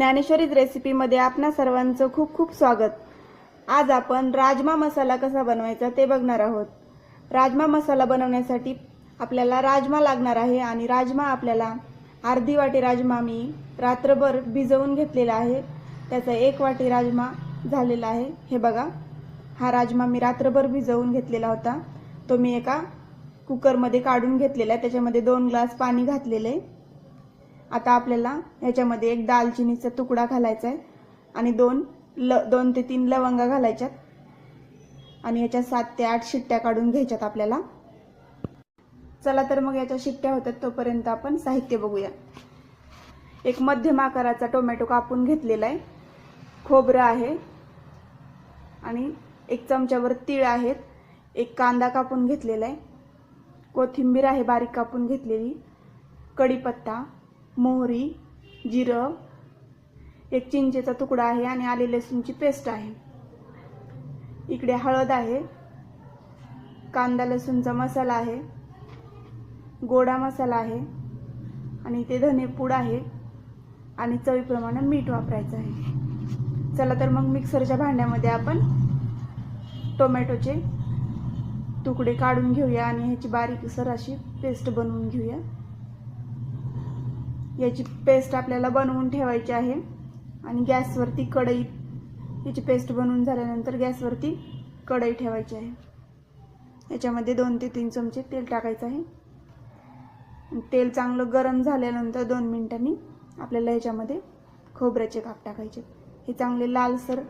ज्ञानेश्वरीज रेसिपीमध्ये आपणा सर्वांचं खूप खूप स्वागत. आज आपण राजमा मसाला कसा बनवायचा ते बघणार आहोत. राजमा मसाला बनवण्यासाठी आपल्याला राजमा लागणार आहे आणि राजमा आपल्याला अर्धी वाटी राजमा मी रात्रभर भिजवून घेतलेला आहे. त्याचा एक वाटी राजमा झालेला आहे. हे बघा हा राजमा मी रात्रभर भिजवून घेतलेला होता. तो मी एका कुकरमध्ये काढून घेतलेला आहे. त्याच्यामध्ये दोन ग्लास पाणी घातलेलं आहे. आता आपल्याला ह्याच्यामध्ये एक दालचिनीचा तुकडा घालायचा आहे आणि दोन ल दोन ते तीन लवंगा घालायच्यात. आणि ह्याच्या सात ते आठ शिट्ट्या काढून घ्यायच्यात आपल्याला. चला तर मग याच्या शिट्ट्या होतात तोपर्यंत आपण साहित्य बघूया. एक मध्यम आकाराचा टोमॅटो कापून घेतलेला आहे. खोबरं आहे. आणि एक चमच्यावर तीळ आहेत. एक कांदा कापून घेतलेला आहे. कोथिंबीर आहे बारीक कापून घेतलेली. कढीपत्ता. मोहरी जिरं एक चिंचेचा तुकडा आहे आणि आले लसूणची पेस्ट आहे. इकडे हळद आहे कांदा लसूणचा मसाला आहे गोडा मसाला आहे आणि ते धनेपूड आहे आणि चवीप्रमाणे मीठ वापरायचं आहे. चला तर मग मिक्सरच्या भांड्यामध्ये आपण टोमॅटोचे तुकडे काढून घेऊया आणि ह्याची बारीकसर अशी पेस्ट बनवून घेऊया. याची पेस्ट आपल्याला बनवून ठेवायची आहे. आणि गॅसवरती कढई याची पेस्ट बनवून झाल्यानंतर गॅसवरती कढई ठेवायची आहे. याच्यामध्ये दोन ते तीन चमचे तेल टाकायचं आहे. तेल चांगलं गरम झाल्यानंतर दोन मिनटांनी आपल्याला ह्याच्यामध्ये खोबऱ्याचे काप टाकायचे. हे चांगले लालसर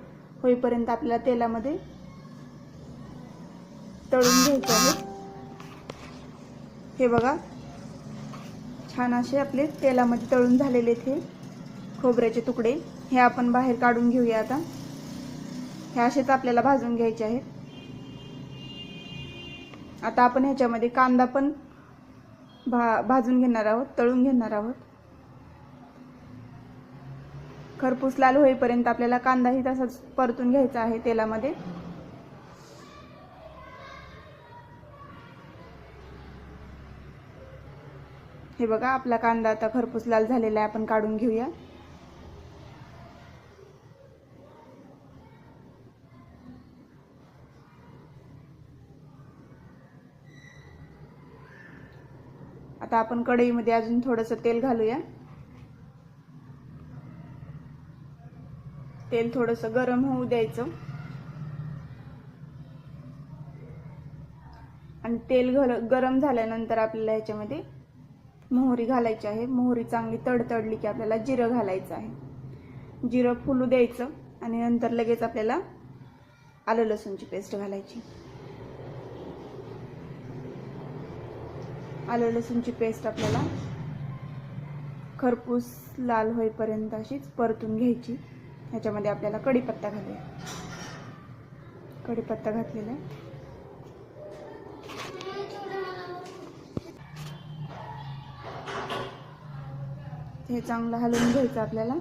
होईपर्यंत आपल्याला तेलामध्ये तळून घ्यायचे आहे. हे बघा छान असे आपले तेलामध्ये तळून झालेले ते खोबऱ्याचे तुकडे. हे आपण बाहेर काढून घेऊया आता. हे असेच आपल्याला भाजून घ्यायचे आहेत. आता आपण ह्याच्यामध्ये कांदा पण भा भाजून घेणार आहोत तळून घेणार आहोत. खरपूस लाल होईपर्यंत आपल्याला कांदाही तसाच परतून घ्यायचा आहे तेलामध्ये. हे बघा आपला कांदा आता खरपूस लाल झालेला आहे आपण काढून घेऊया. आता आपण कढईमध्ये अजून थोडंसं तेल घालूया. तेल थोडंसं गरम होऊ द्यायचं. आणि तेल घर गरम झाल्यानंतर आपल्याला ह्याच्यामध्ये मोहरी घालायची आहे. मोहरी चांगली तडतडली की आपल्याला जिरं घालायचं आहे. जिरं फुलू द्यायचं आणि नंतर लगेच आपल्याला आलं लसूणची पेस्ट घालायची. आलं लसूणची पेस्ट आपल्याला खरपूस लाल होईपर्यंत अशीच परतून घ्यायची. ह्याच्यामध्ये आपल्याला कढीपत्ता घालूया. कढीपत्ता घातलेला आहे. हे चांगलं हलवून घ्यायचं आपल्याला.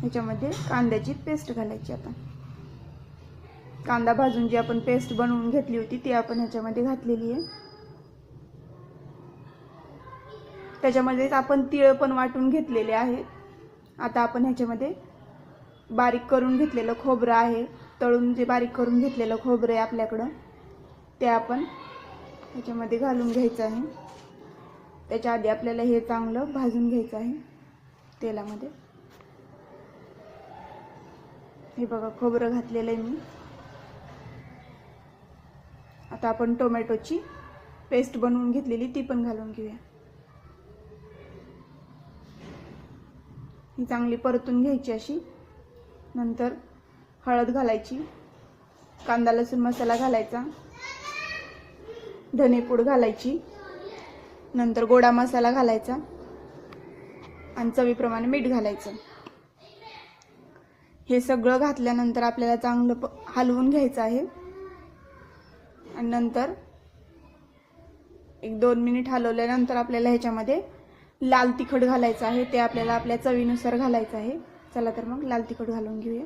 ह्याच्यामध्ये कांद्याची पेस्ट घालायची आता कांदा भाजून जी आपण पेस्ट बनवून घेतली होती ती आपण ह्याच्यामध्ये घातलेली आहे. त्याच्यामध्येच आपण तिळ पण वाटून घेतलेले आहेत आता आपण ह्याच्यामध्ये बारीक करून घेतलेलं खोबरं आहे. तळून जे बारीक करून घेतलेलं खोबरं आहे आपल्याकडं ते आपण ह्याच्यामध्ये घालून घ्यायचं आहे. त्याच्या आधी आपल्याला हे चांगलं भाजून घ्यायचं आहे. तेलामध्ये. हे बघा खोबरं घातलेलं आहे मी. आता आपण टोमॅटोची पेस्ट बनवून घेतलेली ती पण घालून घेऊया. ही चांगली परतून घ्यायची अशी. नंतर हळद घालायची. कांदा लसूण मसाला घालायचा. धनेपूड घालायची. नंतर गोडा मसाला घालायचा आणि चवीप्रमाणे मीठ घालायचं. हे सगळं घातल्यानंतर आपल्याला चांगलं प हलवून घ्यायचं आहे. आणि नंतर एक दोन मिनिट हलवल्यानंतर आपल्याला ह्याच्यामध्ये लाल तिखट घालायचं आहे. ते आपल्याला आपल्या चवीनुसार घालायचं आहे. चला तर मग लाल तिखट घालून घेऊया.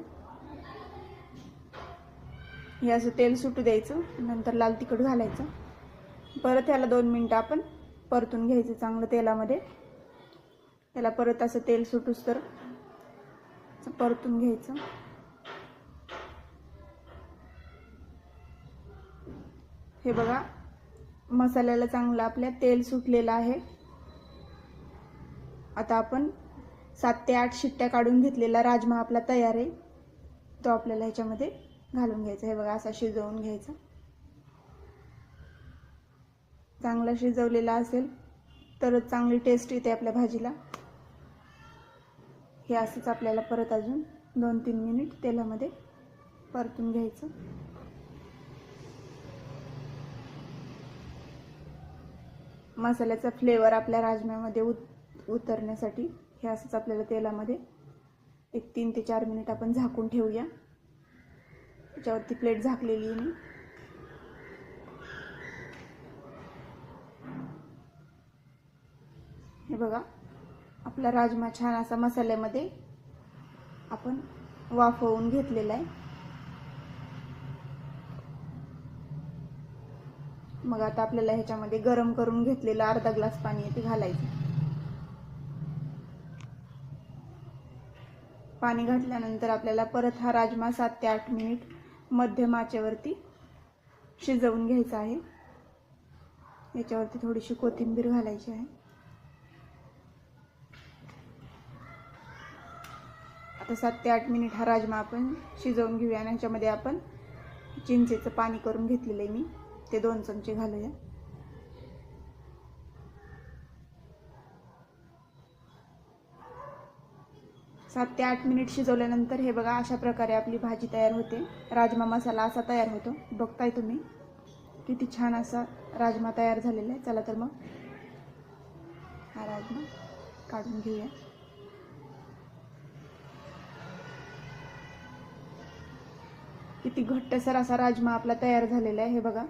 हे असं तेल सुटू द्यायचं. नंतर लाल तिखट घालायचं. परत ह्याला दोन मिनटं आपण परतून घ्यायचं चांगलं तेलामध्ये. त्याला परत असं तेल सुटूस तर परतून घ्यायचं. हे बघा मसाल्याला चांगलं आपल्या तेल सुटलेलं आहे. आता आपण सात ते आठ शिट्ट्या काढून घेतलेला राजमा आपला तयार आहे. तो आपल्याला ह्याच्यामध्ये घालून घ्यायचा. हे बघा असा शिजवून घ्यायचा. चांगला शिजवलेला असेल तरच चांगली टेस्ट येते आपल्या भाजीला. हे असंच आपल्याला परत अजून दोन तीन मिनिट तेलामध्ये परतून घ्यायचं. मसाल्याचा फ्लेवर आपल्या राजम्यामध्ये उत उतरण्यासाठी हे असंच आपल्याला तेलामध्ये एक तीन ते चार मिनिट आपण झाकून ठेवूया. त्याच्यावरती प्लेट झाकलेली आहे मी. हे बघा. आपला राजमा छान असा मसाल्यामध्ये आपण वाफवून घेतलेला आहे. मग आता आपल्याला ह्याच्यामध्ये गरम करून घेतलेलं अर्धा ग्लास पाणी आहे ते घालायचं. पाणी घातल्यानंतर आपल्याला परत हा राजमा सात ते आठ मिनिट मध्यम आचेवरती शिजवून घ्यायचा आहे. याच्यावरती थोडीशी कोथिंबीर घालायची आहे. आता सात ते आठ मिनिट हा राजमा आपण शिजवून घेऊया आणि ह्याच्यामध्ये आपण चिंचेचं पाणी करून घेतलेलं आहे मी. ते दोन चमचे घालूया. सात ते आठ मिनिट शिजवल्यानंतर हे बघा अशा प्रकारे आपली भाजी तयार होते. राजमा मसाला असा तयार होतो. बघताय तुम्ही. किती छान असा राजमा तयार झालेला आहे. चला तर मग हा राजमा काढून घेऊया. किती घट्टसर असा राजमा आपला तयार झालेला आहे हे बघा.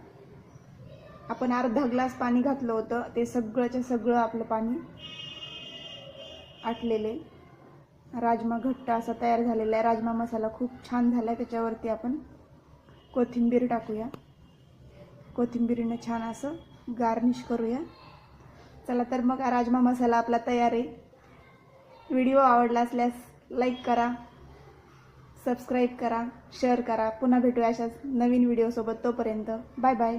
आपण अर्धा ग्लास पाणी घातलं होतं ते सगळंच्या सगळं आपलं पाणी आटलेले राजमा घट्ट असा तयार झालेला आहे. राजमा मसाला खूप छान झाला आहे त्याच्यावरती आपण कोथिंबीर टाकूया. कोथिंबीरीनं छान असं गार्निश करूया. चला तर मग राजमा मसाला आपला तयार आहे. व्हिडिओ आवडला असल्यास लाईक करा. सबस्क्राईब करा शेअर करा. पुन्हा भेटूया अशाच नवीन व्हिडिओसोबत तोपर्यंत. Bye bye